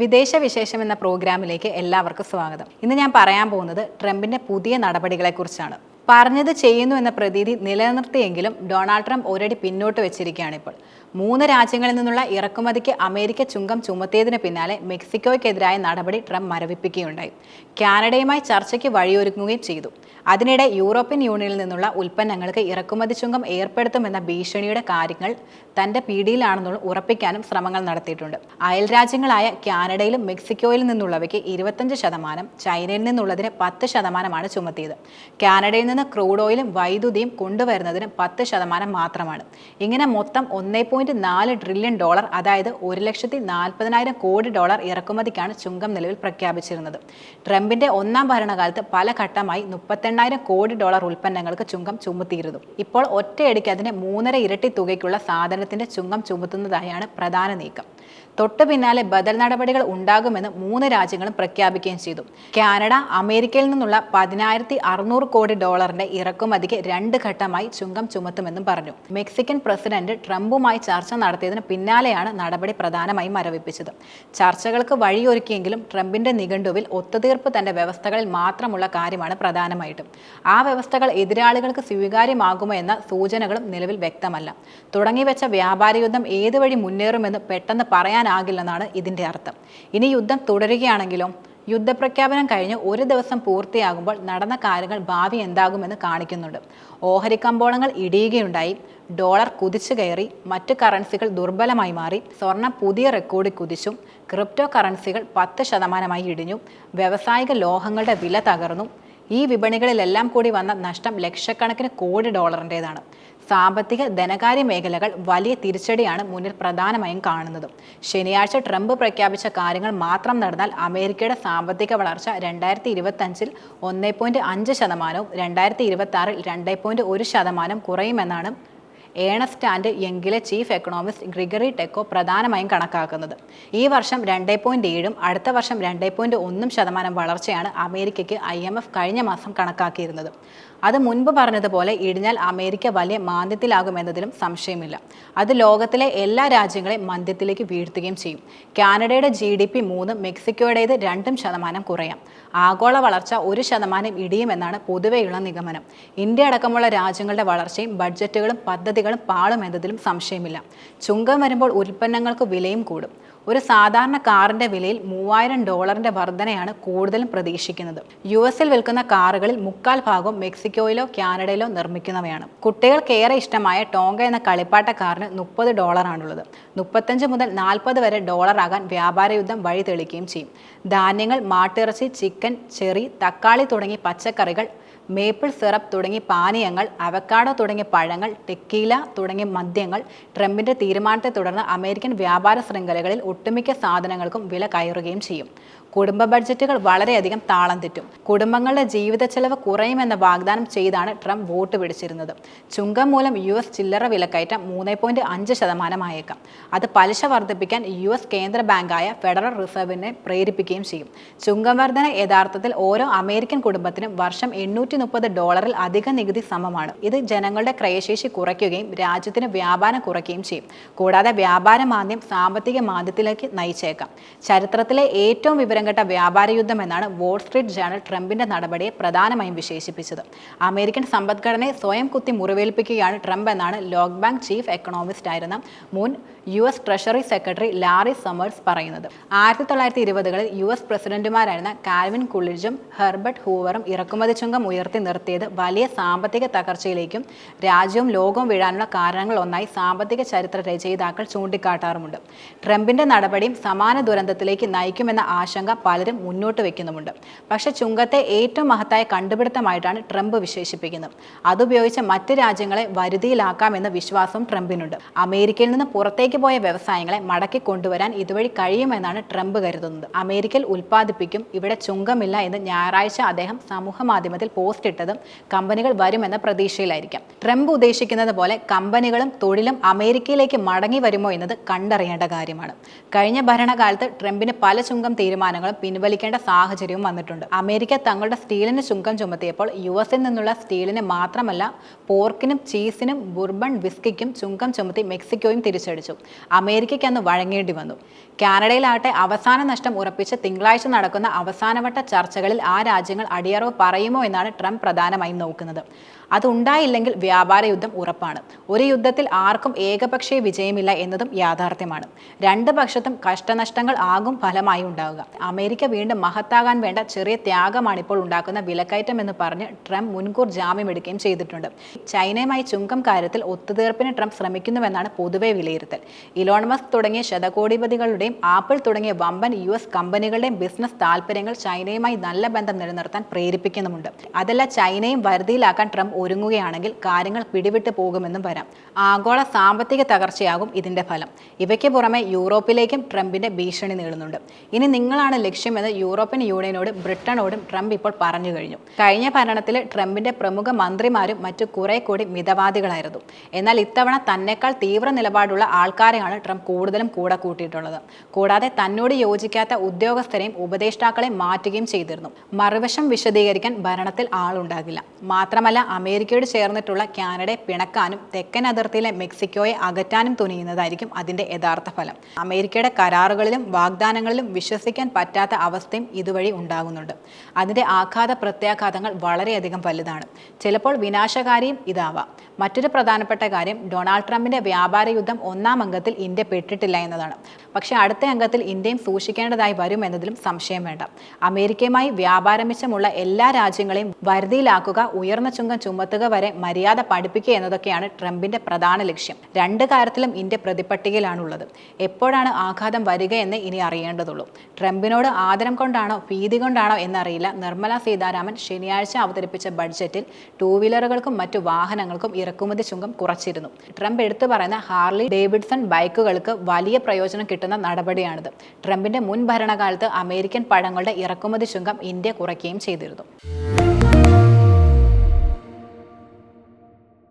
വിദേശ വിശേഷം എന്ന പ്രോഗ്രാമിലേക്ക് എല്ലാവർക്കും സ്വാഗതം. ഇന്ന് ഞാൻ പറയാൻ പോകുന്നത് ട്രംപിന്റെ പുതിയ നടപടികളെക്കുറിച്ചാണ്. പറഞ്ഞത് ചെയ്യുന്നു എന്ന പ്രതീതി നിലനിർത്തിയെങ്കിലും ഡൊണാൾഡ് ട്രംപ് ഒരടി പിന്നോട്ട് വെച്ചിരിക്കുകയാണ് ഇപ്പോൾ മൂന്ന് രാജ്യങ്ങളിൽ നിന്നുള്ള ഇറക്കുമതിക്ക് അമേരിക്ക ചുങ്കം ചുമത്തിയതിന് പിന്നാലെ മെക്സിക്കോയ്ക്കെതിരായ നടപടി ട്രംപ് മരവിപ്പിക്കുകയുണ്ടായി. കാനഡയുമായി ചർച്ചയ്ക്ക് വഴിയൊരുങ്ങുകയും ചെയ്തു. അതിനിടെ യൂറോപ്യൻ യൂണിയനിൽ നിന്നുള്ള ഉൽപ്പന്നങ്ങൾക്ക് ഇറക്കുമതി ചുങ്കം ഏർപ്പെടുത്തുമെന്ന ഭീഷണിയുടെ കാര്യങ്ങൾ തന്റെ പിടിയിലാണെന്നുള്ള ഉറപ്പിക്കാനും ശ്രമങ്ങൾ നടത്തിയിട്ടുണ്ട്. അയൽ രാജ്യങ്ങളായ കാനഡയിലും മെക്സിക്കോയിൽ നിന്നുള്ളവയ്ക്ക് ഇരുപത്തഞ്ച് ശതമാനം ചൈനയിൽ നിന്നുള്ളതിന് പത്ത് ശതമാനമാണ് ചുമത്തിയത്. കാനഡയിൽ നിന്ന് ക്രൂഡ് ഓയിലും വൈദ്യുതിയും കൊണ്ടുവരുന്നതിന് പത്ത് ശതമാനം മാത്രമാണ്. ഇങ്ങനെ മൊത്തം ഒന്നേ പോയിന്റ് നാല് ട്രില്യൺ ഡോളർ അതായത് ഒരു ലക്ഷത്തി നാൽപ്പതിനായിരം കോടി ഡോളർ ഇറക്കുമതിക്കാണ് ചുങ്കം നിലവിൽ പ്രഖ്യാപിച്ചിരുന്നത്. ട്രംപിന്റെ ഒന്നാം ഭരണകാലത്ത് പല ഘട്ടമായി മുപ്പത്തെണ്ണായിരം കോടി ഡോളർ ഉൽപ്പന്നങ്ങൾക്ക് ചുങ്കം ചുമത്തിയിരുന്നു. ഇപ്പോൾ ഒറ്റയടിക്ക് അതിന് മൂന്നര ഇരട്ടി തുകയ്ക്കുള്ള സാധനത്തിന്റെ ചുങ്കം ചുമത്തുന്നതായാണ് പ്രധാന നീക്കം. തൊട്ടു പിന്നാലെ ബദൽ നടപടികൾ ഉണ്ടാകുമെന്ന് മൂന്ന് രാജ്യങ്ങളും പ്രഖ്യാപിക്കുകയും ചെയ്തു. കാനഡ അമേരിക്കയിൽ നിന്നുള്ള പതിനായിരത്തി അറുന്നൂറ് കോടി ഡോളറിന്റെ ഇറക്കുമതിക്ക് രണ്ട് ഘട്ടമായി ചുങ്കം ചുമത്തുമെന്നും പറഞ്ഞു. മെക്സിക്കൻ പ്രസിഡന്റ് ട്രംപുമായി ചർച്ച നടത്തിയതിന് പിന്നാലെയാണ് നടപടി പ്രധാനമായും മരവിപ്പിച്ചത്. ചർച്ചകൾക്ക് വഴിയൊരുക്കിയെങ്കിലും ട്രംപിന്റെ നിഘണ്ടുവിൽ ഒത്തുതീർപ്പ് തന്റെ വ്യവസ്ഥകളിൽ മാത്രമുള്ള കാര്യമാണ് പ്രധാനമായിട്ടും. ആ വ്യവസ്ഥകൾ എതിരാളികൾക്ക് സ്വീകാര്യമാകുമോ എന്ന സൂചനകളും നിലവിൽ വ്യക്തമല്ല. തുടങ്ങിവെച്ച വ്യാപാര യുദ്ധം ഏതുവഴി മുന്നേറുമെന്ന് പെട്ടെന്ന് പറയാനാകില്ലെന്നാണ് ഇതിന്റെ അർത്ഥം. ഇനി യുദ്ധം തുടരുകയാണെങ്കിലും യുദ്ധപ്രഖ്യാപനം കഴിഞ്ഞ് ഒരു ദിവസം പൂർത്തിയാകുമ്പോൾ നടന്ന കാര്യങ്ങൾ ഭാവി എന്താകുമെന്ന് കാണിക്കുന്നുണ്ട്. ഓഹരി കമ്പോളങ്ങൾ ഇടിയുകയുണ്ടായി. ഡോളർ കുതിച്ചു കയറി. മറ്റ് കറൻസികൾ ദുർബലമായി മാറി. സ്വർണം പുതിയ റെക്കോർഡിൽ കുതിച്ചു. ക്രിപ്റ്റോ കറൻസികൾ പത്ത് ശതമാനമായി ഇടിഞ്ഞു. വ്യാവസായിക ലോഹങ്ങളുടെ വില തകർന്നു. ഈ വിപണികളിലെല്ലാം കൂടി വന്ന നഷ്ടം ലക്ഷക്കണക്കിന് കോടി ഡോളറിന്റെതാണ്. സാമ്പത്തിക ധനകാര്യ മേഖലകൾ വലിയ തിരിച്ചടിയാണ് മുന്നിൽ പ്രധാനമായും കാണുന്നത്. ശനിയാഴ്ച ട്രംപ് പ്രഖ്യാപിച്ച കാര്യങ്ങൾ മാത്രം നടന്നാൽ അമേരിക്കയുടെ സാമ്പത്തിക വളർച്ച രണ്ടായിരത്തി ഇരുപത്തഞ്ചിൽ ഒന്നേ പോയിന്റ് അഞ്ച് ശതമാനവും രണ്ടായിരത്തി ഇരുപത്തി ആറിൽ രണ്ടേ പോയിന്റ് ഒരു ശതമാനം കുറയുമെന്നാണ് ഏണസ്റ്റ് ആൻഡ് യങ്കിലെ ചീഫ് എക്കണോമിസ്റ്റ് ഗ്രിഗറി ടെക്കോ പ്രധാനമായും കണക്കാക്കുന്നത്. ഈ വർഷം രണ്ടേ പോയിന്റ് ഏഴും അടുത്ത വർഷം രണ്ടേ പോയിന്റ് ഒന്നും ശതമാനം വളർച്ചയാണ് അമേരിക്കയ്ക്ക് ഐ എം എഫ് കഴിഞ്ഞ മാസം കണക്കാക്കിയിരുന്നത്. അത് മുൻപ് പറഞ്ഞതുപോലെ ഇടിഞ്ഞാൽ അമേരിക്ക വലിയ മാന്ദ്യത്തിലാകുമെന്നതിലും സംശയമില്ല. അത് ലോകത്തിലെ എല്ലാ രാജ്യങ്ങളെയും മന്ദ്യത്തിലേക്ക് വീഴ്ത്തുകയും ചെയ്യും. കാനഡയുടെ ജി ഡി പി മൂന്നും മെക്സിക്കോയുടേത് രണ്ടും ശതമാനം കുറയാം. ആഗോള വളർച്ച ഒരു ശതമാനം ഇടിയുമെന്നാണ് പൊതുവെയുള്ള നിഗമനം. ഇന്ത്യ അടക്കമുള്ള രാജ്യങ്ങളുടെ വളർച്ചയും ബഡ്ജറ്റുകളും പദ്ധതികളും പാളുമെന്നതിലും സംശയമില്ല. ചുങ്കം വരുമ്പോൾ ഉൽപ്പന്നങ്ങൾക്ക് വിലയും കൂടും. ഒരു സാധാരണ കാറിന്റെ വിലയിൽ മൂവായിരം ഡോളറിന്റെ വർധനയാണ് കൂടുതലും പ്രതീക്ഷിക്കുന്നത്. യു എസിൽ വിൽക്കുന്ന കാറുകളിൽ മുക്കാൽ ഭാഗവും മെക്സിക്കോയിലോ കാനഡയിലോ നിർമ്മിക്കുന്നവയാണ്. കുട്ടികൾക്ക് ഏറെ ഇഷ്ടമായ ടോങ്ക എന്ന കളിപ്പാട്ട കാറിന് മുപ്പത് ഡോളറാണുള്ളത്. മുപ്പത്തഞ്ച് മുതൽ നാൽപ്പത് വരെ ഡോളറാകാൻ വ്യാപാര യുദ്ധം വഴി തെളിക്കുകയും ചെയ്യും. ധാന്യങ്ങൾ മാട്ടിറച്ചി ചിക്കൻ ചെറി തക്കാളി തുടങ്ങി പച്ചക്കറികൾ മേപ്പിൾ സിറപ്പ് തുടങ്ങി പാനീയങ്ങൾ അവക്കാഡോ തുടങ്ങിയ പഴങ്ങൾ ടെക്കീല തുടങ്ങിയ മദ്യങ്ങൾ ട്രംപിന്റെ തീരുമാനത്തെ തുടർന്ന് അമേരിക്കൻ വ്യാപാര ശൃംഖലകളിൽ ഒട്ടുമിക്ക സാധനങ്ങൾക്കും വില കയറുകയും ചെയ്യും. കുടുംബ ബഡ്ജറ്റുകൾ വളരെയധികം താളം തെറ്റും. കുടുംബങ്ങളുടെ ജീവിത ചെലവ് കുറയുമെന്ന വാഗ്ദാനം ചെയ്താണ് ട്രംപ് വോട്ട് പിടിച്ചിരുന്നത്. ചുങ്കം മൂലം യു എസ് ചില്ലറ വിലക്കയറ്റം മൂന്ന് പോയിന്റ് അഞ്ച് ശതമാനമായേക്കാം. അത് പലിശ വർദ്ധിപ്പിക്കാൻ യു എസ് കേന്ദ്ര ബാങ്കായ ഫെഡറൽ റിസർവിനെ പ്രേരിപ്പിക്കുകയും ചെയ്യും. ചുങ്കം വർധന യഥാർത്ഥത്തിൽ ഓരോ അമേരിക്കൻ കുടുംബത്തിനും വർഷം എണ്ണൂറ്റി മുപ്പത് ഡോളറിൽ അധിക നികുതി സമമാണ്. ഇത് ജനങ്ങളുടെ ക്രയശേഷി കുറയ്ക്കുകയും രാജ്യത്തിന് വ്യാപാരം കുറയ്ക്കുകയും ചെയ്യും. കൂടാതെ വ്യാപാര മാന്ദ്യം സാമ്പത്തിക മാന്ദ്യത്തിലേക്ക് നയിച്ചേക്കാം. ചരിത്രത്തിലെ ഏറ്റവും വിവരം കെട്ട വ്യാപാര യുദ്ധം എന്നാണ് വോൾ സ്ട്രീറ്റ് ജേണൽ ട്രംപിന്റെ നടപടിയെ പ്രധാനമായും വിശേഷിപ്പിച്ചത്. അമേരിക്കൻ സമ്പദ്ഘടനയെ സ്വയം കുത്തി മുറിവേൽപ്പിക്കുകയാണ് ട്രംപ് എന്നാണ് ലോക് ബാങ്ക് ചീഫ് എക്കണോമിസ്റ്റ് ആയിരുന്ന മുൻ U S treasury secretary Larry Summers പറയുന്നത്. ആയിരത്തി തൊള്ളായിരത്തി ഇരുപതുകളിൽ യു എസ് പ്രസിഡന്റുമാരായിരുന്ന കാൽവിൻ കുളിജും ഹെർബർട്ട് ഹൂവറും ഇറക്കുമതി ചുങ്കം ഉയർത്തി നിർത്തിയത് വലിയ സാമ്പത്തിക തകർച്ചയിലേക്കും രാജ്യവും ലോകവും വീഴാനുള്ള കാരണങ്ങൾ ഒന്നായി സാമ്പത്തിക ചരിത്ര രചയിതാക്കൾ ചൂണ്ടിക്കാട്ടാറുമുണ്ട്. ട്രംപിന്റെ നടപടിയും സമാന ദുരന്തത്തിലേക്ക് നയിക്കുമെന്ന ആശങ്ക പലരും മുന്നോട്ട് വെക്കുന്നുമുണ്ട്. പക്ഷെ ചുങ്കത്തെ ഏറ്റവും മഹത്തായ കണ്ടുപിടുത്തമായിട്ടാണ് ട്രംപ് വിശേഷിപ്പിക്കുന്നത്. അതുപയോഗിച്ച് മറ്റ് രാജ്യങ്ങളെ വരുതിയിലാക്കാമെന്ന വിശ്വാസം ട്രംപിനുണ്ട്. അമേരിക്കയിൽ നിന്ന് പുറത്തേക്ക് പോയ വ്യവസായങ്ങളെ മടക്കി കൊണ്ടുവരാൻ ഇതുവഴി കഴിയുമെന്നാണ് ട്രംപ് കരുതുന്നത്. അമേരിക്കയിൽ ഉൽപ്പാദിപ്പിക്കും ഇവിടെ ചുങ്കമില്ല എന്ന് ഞായറാഴ്ച അദ്ദേഹം സമൂഹ മാധ്യമത്തിൽ പോസ്റ്റ് ഇട്ടതും കമ്പനികൾ വരുമെന്ന പ്രതീക്ഷയിലായിരിക്കാം. ട്രംപ് ഉദ്ദേശിക്കുന്നത് പോലെ കമ്പനികളും തൊഴിലും അമേരിക്കയിലേക്ക് മടങ്ങി വരുമോ എന്നത് കണ്ടറിയേണ്ട കാര്യമാണ്. കഴിഞ്ഞ ഭരണകാലത്ത് ട്രംപിന് പല ചുങ്കം തീരുമാനങ്ങളും പിൻവലിക്കേണ്ട സാഹചര്യവും വന്നിട്ടുണ്ട്. അമേരിക്ക തങ്ങളുടെ സ്റ്റീലിന് ചുങ്കം ചുമത്തിയപ്പോൾ യു എസിൽ നിന്നുള്ള സ്റ്റീലിന് മാത്രമല്ല പോർക്കിനും ചീസിനും ബുർബൺ വിസ്കിക്കും ചുങ്കം ചുമത്തി മെക്സിക്കോയും തിരിച്ചടിച്ചു. അമേരിക്കയ്ക്ക് അന്ന് വഴങ്ങേണ്ടി വന്നു. കാനഡയിലാകട്ടെ അവസാന നഷ്ടം ഉറപ്പിച്ച് തിങ്കളാഴ്ച നടക്കുന്ന അവസാനവട്ട ചർച്ചകളിൽ ആ രാജ്യങ്ങൾ അടിയറവ് പറയുമോ എന്നാണ് ട്രംപ് പ്രധാനമായും നോക്കുന്നത്. അതുണ്ടായില്ലെങ്കിൽ വ്യാപാര യുദ്ധം ഉറപ്പാണ്. ഒരു യുദ്ധത്തിൽ ആർക്കും ഏകപക്ഷീയ വിജയമില്ല എന്നതും യാഥാർത്ഥ്യമാണ്. രണ്ട് പക്ഷത്തും കഷ്ടനഷ്ടങ്ങൾ ആകും ഫലമായി ഉണ്ടാവുക. അമേരിക്ക വീണ്ടും മഹത്താകാൻ വേണ്ട ചെറിയ ത്യാഗമാണ് ഇപ്പോൾ ഉണ്ടാക്കുന്ന വിലക്കയറ്റം എന്ന് പറഞ്ഞ് ട്രംപ് മുൻകൂർ ജാമ്യം എടുക്കുകയും ചെയ്തിട്ടുണ്ട്. ചൈനയുമായി ചുങ്കം കാര്യത്തിൽ ഒത്തുതീർപ്പിന് ട്രംപ് ശ്രമിക്കുന്നുവെന്നാണ് പൊതുവെ വിലയിരുത്തൽ. ഇലോൺ മസ്ക് തുടങ്ങിയ ശതകോടിപതികളുടെയും ആപ്പിൾ തുടങ്ങിയ വമ്പൻ യു എസ് കമ്പനികളുടെയും ബിസിനസ് താൽപ്പര്യങ്ങൾ ചൈനയുമായി നല്ല ബന്ധം നിലനിർത്താൻ പ്രേരിപ്പിക്കുന്നുമുണ്ട്. അതല്ല ചൈനയും വരുതിയിലാക്കാൻ ട്രംപ് ഒരുങ്ങുകയാണെങ്കിൽ കാര്യങ്ങൾ പിടിവിട്ടു പോകുമെന്നും വരാം. ആഗോള സാമ്പത്തിക തകർച്ചയാകും ഇതിന്റെ ഫലം. ഇവയ്ക്ക് പുറമെ യൂറോപ്പിലേക്കും ട്രംപിന്റെ ഭീഷണി നീളുന്നുണ്ട്. ഇനി നിങ്ങളാണ് ലക്ഷ്യമെന്ന് യൂറോപ്യൻ യൂണിയനോടും ബ്രിട്ടനോടും ട്രംപ് ഇപ്പോൾ പറഞ്ഞു കഴിഞ്ഞു. കഴിഞ്ഞ ഭരണത്തിൽ ട്രംപിന്റെ പ്രമുഖ മന്ത്രിമാരും മറ്റു കുറെ കൂടി മിതവാദികളായിരുന്നു. എന്നാൽ ഇത്തവണ തന്നെക്കാൾ തീവ്ര നിലപാടുള്ള ആൾക്കാരെയാണ് ട്രംപ് കൂടുതലും കൂടെ കൂട്ടിയിട്ടുള്ളത്. കൂടാതെ തന്നോട് യോജിക്കാത്ത ഉദ്യോഗസ്ഥരെയും ഉപദേഷ്ടാക്കളെയും മാറ്റുകയും ചെയ്തിരുന്നു. മറുവശം വിശദീകരിക്കാൻ ഭരണത്തിൽ ആളുണ്ടാകില്ല. മാത്രമല്ല അമേരിക്കയോട് ചേർന്നിട്ടുള്ള കാനഡയെ പിണക്കാനും തെക്കൻ അതിർത്തിയിലെ മെക്സിക്കോയെ അകറ്റാനും തുനിയുന്നതായിരിക്കും അതിന്റെ യഥാർത്ഥ ഫലം. അമേരിക്കയുടെ കരാറുകളിലും വാഗ്ദാനങ്ങളിലും വിശ്വസിക്കാൻ പറ്റാത്ത അവസ്ഥയും ഇതുവഴി ഉണ്ടാകുന്നുണ്ട്. അതിന്റെ ആഘാത പ്രത്യാഘാതങ്ങൾ വളരെയധികം വലുതാണ്. ചിലപ്പോൾ വിനാശകാരിയും ഇതാവാം. മറ്റൊരു പ്രധാനപ്പെട്ട കാര്യം ഡൊണാൾഡ് ട്രംപിന്റെ വ്യാപാര യുദ്ധം ഒന്നാം അംഗത്തിൽ ഇന്ത്യ പെട്ടിട്ടില്ല എന്നതാണ്. പക്ഷേ അടുത്ത അംഗത്തിൽ ഇന്ത്യയും സൂക്ഷിക്കേണ്ടതായി വരും എന്നതിലും സംശയം വേണ്ട. അമേരിക്കയുമായി വ്യാപാരമിച്ചമുള്ള എല്ലാ രാജ്യങ്ങളെയും വരുതിയിലാക്കുക ഉയർന്ന ചുങ്കം ചുമത്തുക വരെ മര്യാദ പഠിപ്പിക്കുക എന്നതൊക്കെയാണ് ട്രംപിന്റെ പ്രധാന ലക്ഷ്യം. രണ്ട് കാര്യത്തിലും ഇന്ത്യ പ്രതിപട്ടികയിലാണുള്ളത്. എപ്പോഴാണ് ആഘാതം വരിക എന്ന് ഇനി അറിയേണ്ടതുള്ളൂ. ട്രംപിനോട് ആദരം കൊണ്ടാണോ ഭീതി കൊണ്ടാണോ എന്നറിയില്ല. നിർമ്മല സീതാരാമൻ ശനിയാഴ്ച അവതരിപ്പിച്ച ബഡ്ജറ്റിൽ ടൂ വീലറുകൾക്കും മറ്റു വാഹനങ്ങൾക്കും ഇറക്കുമതി ചുങ്കം കുറച്ചിരുന്നു. ട്രംപ് എടുത്തു പറയുന്ന ഹാർലി ഡേവിഡ്സൺ ബൈക്കുകൾക്ക് വലിയ പ്രയോജനം കിട്ടുന്ന നടപടിയാണിത്. ട്രംപിന്റെ മുൻ ഭരണകാലത്ത് അമേരിക്കൻ പഴങ്ങളുടെ ഇറക്കുമതി ശുങ്കം ഇന്ത്യ കുറയ്ക്കുകയും ചെയ്തിരുന്നു.